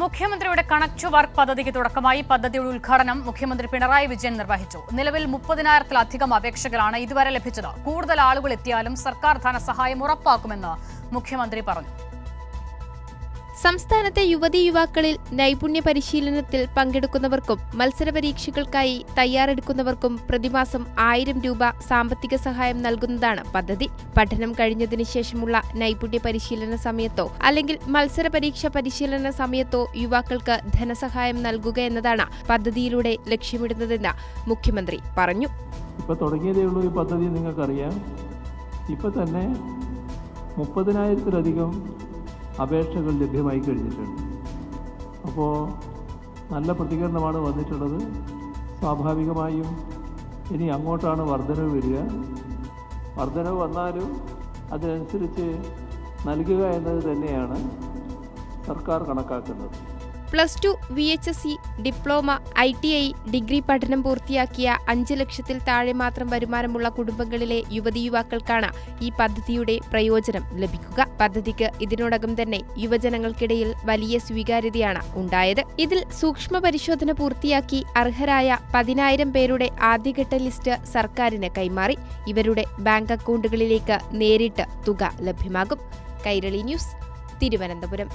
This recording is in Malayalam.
മുഖ്യമന്ത്രിയുടെ കണക്ട് ടു വർക്ക് പദ്ധതിക്ക് തുടക്കമായി പദ്ധതിയുടെ ഉദ്ഘാടനം മുഖ്യമന്ത്രി പിണറായി വിജയൻ നിർവഹിച്ചു. നിലവിൽ മുപ്പതിനായിരത്തിലധികം അപേക്ഷകളാണ് ഇതുവരെ ലഭിച്ചത്. കൂടുതൽ ആളുകൾ എത്തിയാലും സർക്കാർ ധനസഹായം ഉറപ്പാക്കുമെന്ന് മുഖ്യമന്ത്രി പറഞ്ഞു. സംസ്ഥാനത്തെ യുവതി യുവാക്കളിൽ നൈപുണ്യ പരിശീലനത്തിൽ പങ്കെടുക്കുന്നവർക്കും മത്സര പരീക്ഷകൾക്കായി തയ്യാറെടുക്കുന്നവർക്കും പ്രതിമാസം ആയിരം രൂപ സാമ്പത്തിക സഹായം നൽകുന്നതാണ് പദ്ധതി. പഠനം കഴിഞ്ഞതിനു ശേഷമുള്ള നൈപുണ്യ പരിശീലന സമയത്തോ അല്ലെങ്കിൽ മത്സര പരീക്ഷ പരിശീലന സമയത്തോ യുവാക്കൾക്ക് ധനസഹായം നൽകുക എന്നതാണ് പദ്ധതിയിലൂടെ ലക്ഷ്യമിടുന്നതെന്ന് മുഖ്യമന്ത്രി പറഞ്ഞു. ഈ പദ്ധതി നിങ്ങൾക്കറിയാം. തന്നെ മുപ്പതിനായിരത്തിലധികം അപേക്ഷകൾ ലഭ്യമായി കഴിഞ്ഞിട്ടുണ്ട്. അപ്പോൾ നല്ല പ്രതികരണമാണ് വന്നിട്ടുള്ളത്. സ്വാഭാവികമായും ഇനി അങ്ങോട്ടാണ് വർധനവ് വരിക. വർധനവ് വന്നാലും അതിനനുസരിച്ച് നൽകുക എന്നത് തന്നെയാണ് സർക്കാർ കണക്കാക്കുന്നത്. Plus two V H S C diploma I T I degree പഠനം പൂർത്തിയാക്കിയ അഞ്ച് ലക്ഷത്തിൽ താഴെ മാത്രം വരുമാനമുള്ള കുടുംബങ്ങളിലെ യുവതി യുവാക്കൾക്കാണ് ഈ പദ്ധതിയുടെ പ്രയോജനം ലഭിക്കുക. പദ്ധതിക്ക് ഇതിനോടകം തന്നെ യുവജനങ്ങൾക്കിടയിൽ വലിയ സ്വീകാര്യതയാണ് ഉണ്ടായത്. ഇതിൽ സൂക്ഷ്മ പരിശോധന പൂർത്തിയാക്കി അർഹരായ പതിനായിരം പേരുടെ ആദ്യഘട്ട ലിസ്റ്റ് സർക്കാരിന് കൈമാറി. ഇവരുടെ ബാങ്ക് അക്കൗണ്ടുകളിലേക്ക് നേരിട്ട് തുക ലഭ്യമാകും. കൈരളി ന്യൂസ് തിരുവനന്തപുരം.